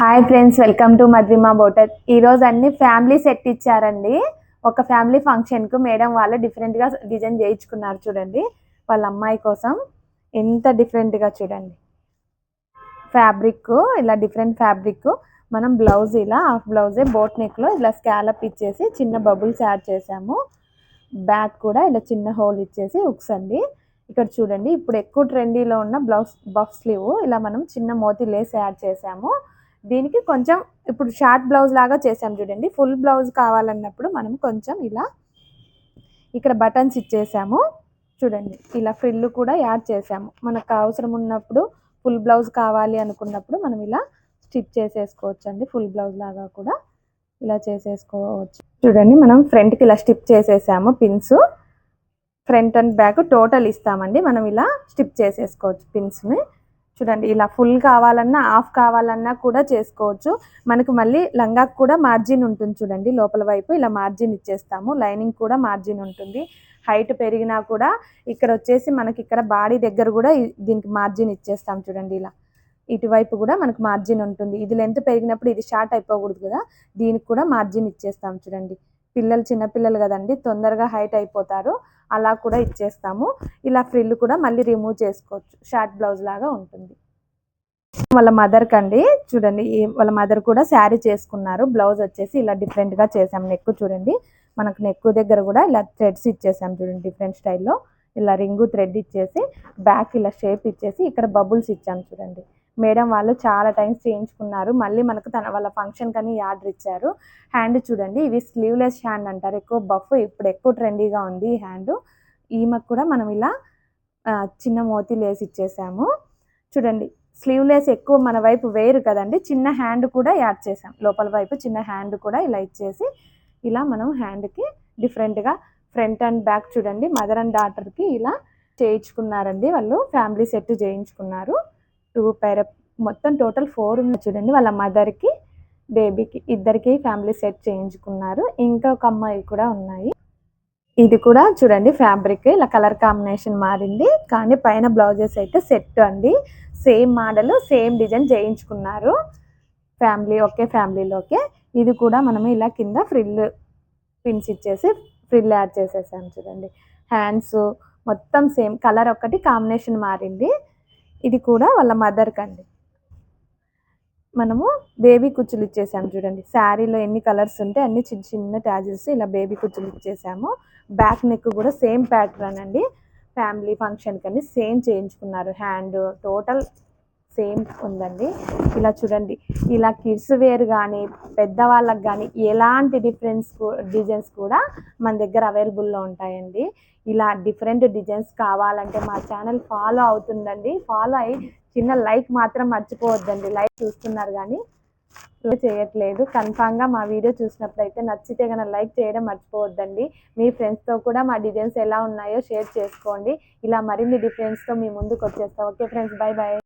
Hi friends welcome to మద్రిమా బోటర్ ఈరోజు అన్ని ఫ్యామిలీ సెట్ ఇచ్చారండి. ఒక ఫ్యామిలీ ఫంక్షన్కు మేడం వాళ్ళు డిఫరెంట్గా డిజైన్ చేయించుకున్నారు చూడండి. వాళ్ళ అమ్మాయి కోసం ఎంత డిఫరెంట్గా చూడండి. ఫ్యాబ్రిక్ ఇలా డిఫరెంట్ ఫ్యాబ్రిక్ మనం బ్లౌజ్ ఇలా హాఫ్ బ్లౌజే బోట్ నెక్లో ఇలా స్కాలప్ ఇచ్చేసి చిన్న బబుల్స్ యాడ్ చేసాము బ్యాక్ కూడా ఇలా చిన్న హోల్ ఇచ్చేసి ఉక్స్ అండి. ఇక్కడ చూడండి ఇప్పుడు ఎక్కువ ట్రెండీలో ఉన్న బ్లౌజ్ బఫ్ స్లీవ్ ఇలా మనం చిన్న మోతి లేస్ యాడ్ చేసాము దీనికి కొంచెం ఇప్పుడు షార్ట్ బ్లౌజ్ లాగా చేసాం చూడండి. ఫుల్ బ్లౌజ్ కావాలన్నప్పుడు మనం కొంచెం ఇలా ఇక్కడ బటన్స్ ఇచ్చేసాము. చూడండి ఇలా ఫ్రిల్ కూడా యాడ్ చేసాము. మనకు అవసరం ఉన్నప్పుడు ఫుల్ బ్లౌజ్ కావాలి అనుకున్నప్పుడు మనం ఇలా స్టిచ్ చేసేసుకోవచ్చు అండి ఫుల్ బ్లౌజ్ లాగా కూడా ఇలా చేసేసుకోవచ్చు. చూడండి మనం ఫ్రంట్కి ఇలా స్టిప్ చేసేసాము pins. Front and back total ఇస్తామండి. మనం ఇలా స్టిప్ చేసేసుకోవచ్చు పిన్స్ని. చూడండి ఇలా ఫుల్ కావాలన్నా హాఫ్ కావాలన్నా కూడా చేసుకోవచ్చు. మనకు మళ్ళీ లంగాకు కూడా మార్జిన్ ఉంటుంది చూడండి లోపల వైపు ఇలా మార్జిన్ ఇచ్చేస్తాము. లైనింగ్ కూడా మార్జిన్ ఉంటుంది. హైట్ పెరిగినా కూడా ఇక్కడ వచ్చేసి మనకి ఇక్కడ బాడీ దగ్గర కూడా దీనికి మార్జిన్ ఇచ్చేస్తాం చూడండి ఇలా. ఇటువైపు కూడా మనకు మార్జిన్ ఉంటుంది. ఇది లెంత్ పెరిగినప్పుడు ఇది షార్ట్ అయిపోకూడదు కదా దీనికి కూడా మార్జిన్ ఇచ్చేస్తాం చూడండి. పిల్లలు చిన్నపిల్లలు కదండి తొందరగా హైట్ అయిపోతారు. అలా కూడా ఇచ్చేస్తాము. ఇలా ఫ్రిల్ కూడా మళ్ళీ రిమూవ్ చేసుకోవచ్చు. షార్ట్ బ్లౌజ్ లాగా ఉంటుంది. వాళ్ళ మదర్కి అండి. చూడండి వాళ్ళ మదర్ కూడా శారీ చేసుకున్నారు. బ్లౌజ్ వచ్చేసి ఇలా డిఫరెంట్గా చేసాం నెక్ చూడండి. మనకు నెక్ దగ్గర కూడా ఇలా థ్రెడ్స్ ఇచ్చేసాం చూడండి డిఫరెంట్ స్టైల్లో ఇలా రింగు థ్రెడ్ ఇచ్చేసి బ్యాక్ ఇలా షేప్ ఇచ్చేసి ఇక్కడ బబుల్స్ ఇచ్చాం చూడండి. మేడం వాళ్ళు చాలా టైమ్స్ చేయించుకున్నారు. మళ్ళీ మనకు తన వాళ్ళ ఫంక్షన్ కానీ ఆర్డర్ ఇచ్చారు. హ్యాండ్ చూడండి ఇవి స్లీవ్లెస్ హ్యాండ్ అంటారు. ఎక్కువ బఫ్ ఇప్పుడు ఎక్కువ ట్రెండీగా ఉంది ఈ హ్యాండ్ ఈమెకు కూడా మనం ఇలా చిన్న మోతీలు లేసి ఇచ్చేసాము. చూడండి స్లీవ్లెస్ ఎక్కువ మన వైపు వేరు కదండి. చిన్న హ్యాండ్ కూడా యాడ్ చేసాం. లోపల వైపు చిన్న హ్యాండ్ కూడా ఇలా ఇచ్చేసి ఇలా మనం హ్యాండ్కి డిఫరెంట్గా ఫ్రంట్ అండ్ బ్యాక్ చూడండి. మదర్ అండ్ డాటర్కి ఇలా చేయించుకున్నారండి వాళ్ళు. ఫ్యామిలీ సెట్ చేయించుకున్నారు. టూ పేర మొత్తం టోటల్ ఫోర్ ఉంది చూడండి. వాళ్ళ మదర్కి బేబీకి ఇద్దరికి ఫ్యామిలీ సెట్ చేయించుకున్నారు. ఇంకా ఒక అమ్మాయి కూడా ఉన్నాయి. ఇది కూడా చూడండి ఫ్యాబ్రిక్. ఇలా కలర్ కాంబినేషన్ మారింది. కానీ పైన బ్లౌజెస్ అయితే సెట్ అండి. సేమ్ మోడల్ సేమ్ డిజైన్ చేయించుకున్నారు. ఫ్యామిలీ ఒకే ఫ్యామిలీలోకే. ఇది కూడా మనం ఇలా కింద ఫ్రిల్ పిన్స్ ఇచ్చేసి ఫ్రిల్ యాడ్ చేసేసాం చూడండి. హ్యాండ్స్ మొత్తం సేమ్ కలర్ ఒక్కటి కాంబినేషన్ మారింది. ఇది కూడా వాళ్ళ మదర్కి అండి మనము బేబీ కుచ్చులు ఇచ్చేసాము చూడండి. శారీలో ఎన్ని కలర్స్ ఉంటే అన్ని చిన్న చిన్న ట్యాజెస్ ఇలా బేబీ కుచ్చులు ఇచ్చేసాము. బ్యాక్ నెక్ కూడా సేమ్ ప్యాటర్న్ అండి. ఫ్యామిలీ ఫంక్షన్కి అని సేమ్ చేయించుకున్నారు. హ్యాండ్ టోటల్ సేమ్ ఉందండి. ఇలా చూడండి. ఇలా కిడ్స్ వేర్ కానీ పెద్దవాళ్ళకి కానీ ఎలాంటి డిఫరెన్స్ డిజైన్స్ కూడా మన దగ్గర అవైలబుల్లో ఉంటాయండి. ఇలా డిఫరెంట్ డిజైన్స్ కావాలంటే మా ఛానల్ ఫాలో అవుతుందండి ఫాలో అయ్యి చిన్న లైక్ మాత్రం మర్చిపోవద్దండి. లైక్ చూస్తున్నారు కానీ చేయట్లేదు. కన్ఫామ్గా మా వీడియో చూసినప్పుడు అయితే నచ్చితే కనుక లైక్ చేయడం మర్చిపోవద్దండి. మీ ఫ్రెండ్స్తో కూడా మా డిజైన్స్ ఎలా ఉన్నాయో షేర్ చేసుకోండి. ఇలా మరిన్ని డిఫరెన్స్తో మీ ముందుకు వచ్చేస్తాం. Okay friends bye bye